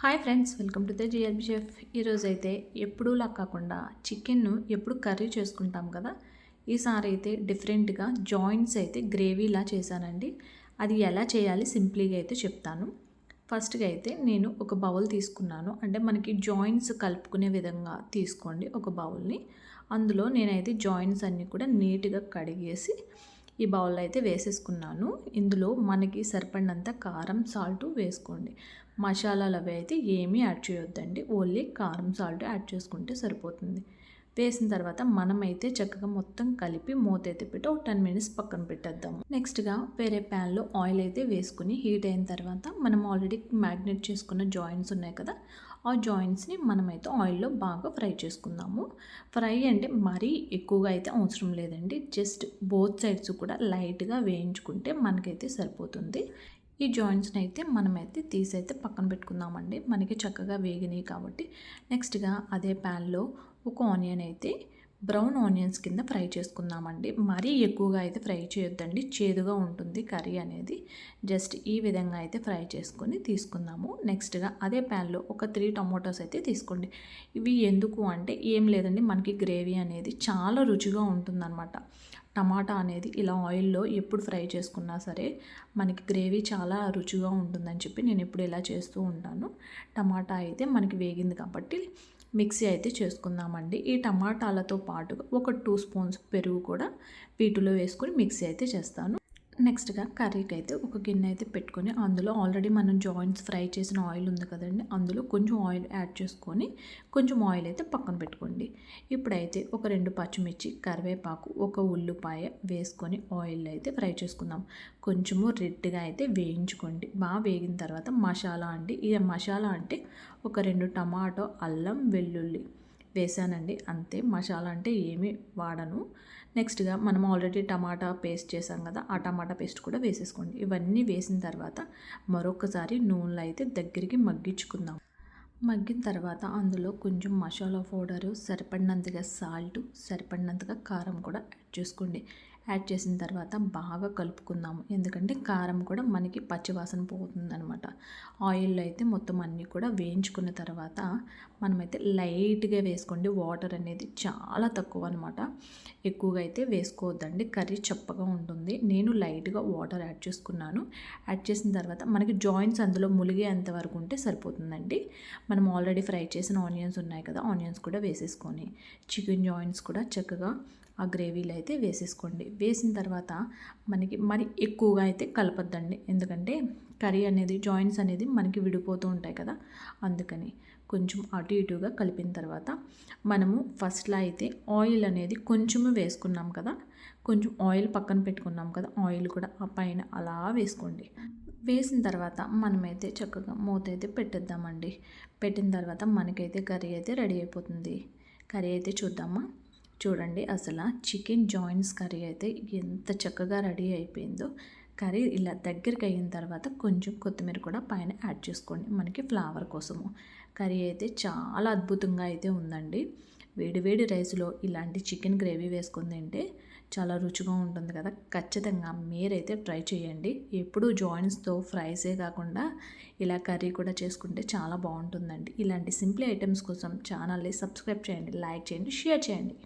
Hi friends welcome to the GLB chef. ఈరోజు అయితే ఎప్పుడూలా కాకుండా చికెన్ను ఎప్పుడు కర్రీ చేసుకుంటాం కదా? ఈసారి అయితే డిఫరెంట్గా జాయింట్స్ అయితే గ్రేవీలా చేశానండి. అది ఎలా చేయాలి సింప్లీగా అయితే చెప్తాను. ఫస్ట్గా అయితే నేను ఒక బౌల్ తీసుకున్నాను. అంటే మనకి జాయింట్స్ కలుపుకునే విధంగా తీసుకోండి ఒక బౌల్ని. అందులో నేనైతే జాయింట్స్ అన్నీ కూడా నీట్గా కడిగేసి ఈ బౌల్లో అయితే వేసేసుకున్నాను. ఇందులో మనకి సరిపడినంత కారం సాల్ట్ వేసుకోండి. మసాలాలు అవి అయితే ఏమీ యాడ్ చేయొద్దండి. ఓన్లీ కారం సాల్ట్ యాడ్ చేసుకుంటే సరిపోతుంది. వేసిన తర్వాత మనమైతే చక్కగా మొత్తం కలిపి మూత అయితే పెట్టి ఒక టెన్ మినిట్స్ పక్కన పెట్టేద్దాము నెక్స్ట్గా వేరే ప్యాన్లో ఆయిల్ అయితే వేసుకుని హీట్ అయిన తర్వాత మనం ఆల్రెడీ మ్యాగ్నెట్ చేసుకున్న జాయింట్స్ ఉన్నాయి కదా ఆ జాయింట్స్ని మనమైతే ఆయిల్లో బాగా ఫ్రై చేసుకుందాము. ఫ్రై అంటే మరీ ఎక్కువగా అయితే అవసరం లేదండి జస్ట్ బోత్ సైడ్స్ కూడా లైట్గా వేయించుకుంటే మనకైతే సరిపోతుంది. ఈ జాయింట్స్ని అయితే మనమైతే తీసి అయితే పక్కన పెట్టుకుందామండి మనకి చక్కగా వేగినాయి కాబట్టి. నెక్స్ట్గా అదే ప్యాన్లో ఒక ఆనియన్ అయితే బ్రౌన్ ఆనియన్స్ కింద ఫ్రై చేసుకుందామండి. మరీ ఎక్కువగా అయితే ఫ్రై చేయొద్దండి. చేదుగా ఉంటుంది కర్రీ అనేది. జస్ట్ ఈ విధంగా అయితే ఫ్రై చేసుకొని తీసుకుందాము. నెక్స్ట్గా అదే ప్యాన్లో ఒక త్రీ టొమాటోస్ అయితే తీసుకోండి. ఇవి ఎందుకు అంటే ఏం లేదండి. మనకి గ్రేవీ అనేది చాలా రుచిగా ఉంటుందన్నమాట. టమాటా అనేది ఇలా ఆయిల్లో ఎప్పుడు ఫ్రై చేసుకున్నా సరే మనకి గ్రేవీ చాలా రుచిగా ఉంటుందని చెప్పి నేను ఎప్పుడు ఇలా చేస్తూ ఉంటాను. టమాటా అయితే మనకి వేగింది కాబట్టి మిక్సీ అయితే చేసుకుందామండి. ఈ టమాటాలతో పాటుగా ఒక టూ స్పూన్స్ పెరుగు కూడా వీటిలో వేసుకొని మిక్సీ అయితే చేస్తాను. నెక్స్ట్గా కర్రీకి అయితే ఒక గిన్నె అయితే పెట్టుకొని అందులో ఆల్రెడీ మనం జాయింట్స్ ఫ్రై చేసిన ఆయిల్ ఉంది కదండి అందులో కొంచెం ఆయిల్ యాడ్ చేసుకొని కొంచెం ఆయిల్ అయితే పక్కన పెట్టుకోండి. ఇప్పుడైతే ఒక రెండు పచ్చిమిర్చి కరివేపాకు ఒక ఉల్లిపాయ వేసుకొని ఆయిల్ అయితే ఫ్రై చేసుకుందాం. కొంచెము రెడ్గా అయితే వేయించుకోండి. బాగా వేగిన తర్వాత మసాలా అండి. ఈ మసాలా అంటే ఒక రెండు టమాటో అల్లం వెల్లుల్లి వేసానండి. అంతే మసాలా అంటే ఏమీ వాడను. నెక్స్ట్గా మనం ఆల్రెడీ టమాటా పేస్ట్ చేసాం కదా ఆ టమాటా పేస్ట్ కూడా వేసేసుకోండి. ఇవన్నీ వేసిన తర్వాత మరొకసారి నూనెలో అయితే దగ్గరికి మగ్గించుకుందాం. మగ్గిన తర్వాత అందులో కొంచెం మసాలా పౌడరు సరిపడినంతగా సాల్ట్ సరిపడినంతగా కారం కూడా యాడ్ చేసుకోండి. యాడ్ చేసిన తర్వాత బాగా కలుపుకుందాము. ఎందుకంటే కారం కూడా మనకి పచ్చివాసన పోతుందనమాట ఆయిల్లో అయితే మొత్తం అన్నీ కూడా వేయించుకున్న తర్వాత మనమైతే లైట్గా వేసుకోండి. వాటర్ అనేది చాలా తక్కువ అనమాట ఎక్కువగా అయితే వేసుకోవద్దండి. కర్రీ చప్పగా ఉంటుంది. నేను లైట్గా వాటర్ యాడ్ చేసుకున్నాను. యాడ్ చేసిన తర్వాత మనకి జాయింట్స్ అందులో ములిగేంత వరకు ఉంటే సరిపోతుందండి. మనం ఆల్రెడీ ఫ్రై చేసిన ఆనియన్స్ ఉన్నాయి కదా ఆనియన్స్ కూడా వేసేసుకొని చికెన్ జాయింట్స్ కూడా చక్కగా ఆ గ్రేవీలో అయితే వేసేసుకోండి. వేసిన తర్వాత మనకి మరి ఎక్కువగా అయితే కలపద్దండి. ఎందుకంటే కర్రీ అనేది జాయింట్స్ అనేది మనకి విడిపోతూ ఉంటాయి కదా. అందుకని కొంచెం అటు ఇటుగా కలిపిన తర్వాత మనము ఫస్ట్లో అయితే ఆయిల్ అనేది కొంచెము వేసుకున్నాం కదా. కొంచెం ఆయిల్ పక్కన పెట్టుకున్నాం కదా. ఆయిల్ కూడా ఆ పైన అలా వేసుకోండి. వేసిన తర్వాత మనమైతే చక్కగా మూత అయితే పెట్టేద్దామండి. పెట్టిన తర్వాత మనకైతే కర్రీ అయితే రెడీ అయిపోతుంది. కర్రీ అయితే చూద్దామా? చూడండి అసలు చికెన్ జాయింట్స్ కర్రీ అయితే ఎంత చక్కగా రెడీ అయిపోయిందో. కర్రీ ఇలా దగ్గరికి అయిన తర్వాత కొంచెం కొత్తిమీర కూడా పైన యాడ్ చేసుకోండి మనకి ఫ్లేవర్ కోసము. కర్రీ అయితే చాలా అద్భుతంగా అయితే ఉందండి. వేడివేడి రైస్లో ఇలాంటి చికెన్ గ్రేవీ వేసుకుని తింటే చాలా రుచిగా ఉంటుంది కదా. ఖచ్చితంగా మీరైతే ట్రై చేయండి. ఎప్పుడూ జాయింట్స్తో ఫ్రైసే కాకుండా ఇలా కర్రీ కూడా చేసుకుంటే చాలా బాగుంటుందండి. ఇలాంటి సింపుల్ ఐటమ్స్ కోసం ఛానల్ని సబ్స్క్రైబ్ చేయండి లైక్ చేయండి షేర్ చేయండి.